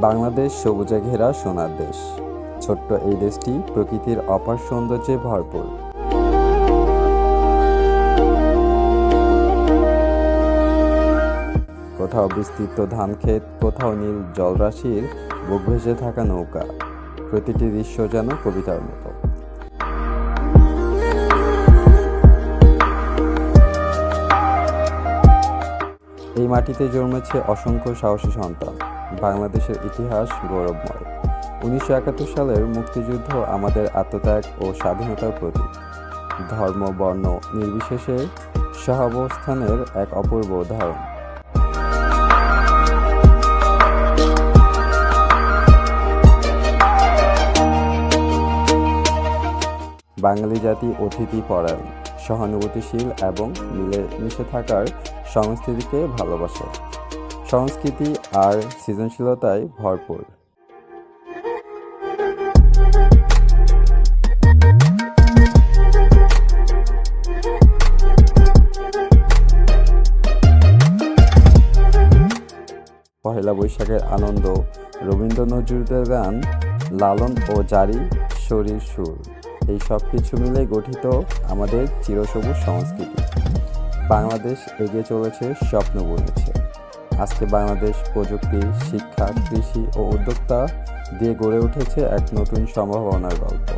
বাংলাদেশ সবুজে ঘেরা সোনার দেশ। ছোট্ট এই দেশটি প্রকৃতির অপার সৌন্দর্যে ভরপুর। কোথাও বিস্তৃত ধানক্ষেত, কোথাও নীল জলরাশির বুক ভেসে থাকা নৌকা। প্রতিটি দৃশ্য যেন কবিতার মতো। এই মাটিতে জন্মেছে অসংখ্য সাহসী সন্তান। বাংলাদেশের ইতিহাস গৌরবময়। উনিশশো একাত্তর সালের মুক্তিযুদ্ধ আমাদের আত্মত্যাগ ও স্বাধীনতার প্রতীক। ধর্ম, বর্ণ নির্বিশেষে সহাবস্থানের এক অপূর্ব উদাহরণ। বাঙালি জাতি অতিথি পরায়ণ, সহানুভূতিশীল এবং মিলে মিশে থাকার সংস্কৃতিকে ভালোবাসে। সংস্কৃতি আর সৃজনশীলতায় ভরপুর। পহেলা বৈশাখের আনন্দ রবীন্দ্র নজরুলের গান, লালন ও জারি শরীর সুর, এই সব কিছু মিলে গঠিত আমাদের চিরসবুজ সংস্কৃতি। বাংলাদেশ এগিয়ে চলেছে স্বপ্ন বুনেছে আজকে বাংলাদেশ প্রযুক্তি শিক্ষা কৃষি ও উদ্যোক্তা দিয়ে গড়ে উঠেছে এক নতুন সম্ভাবনার গল্প।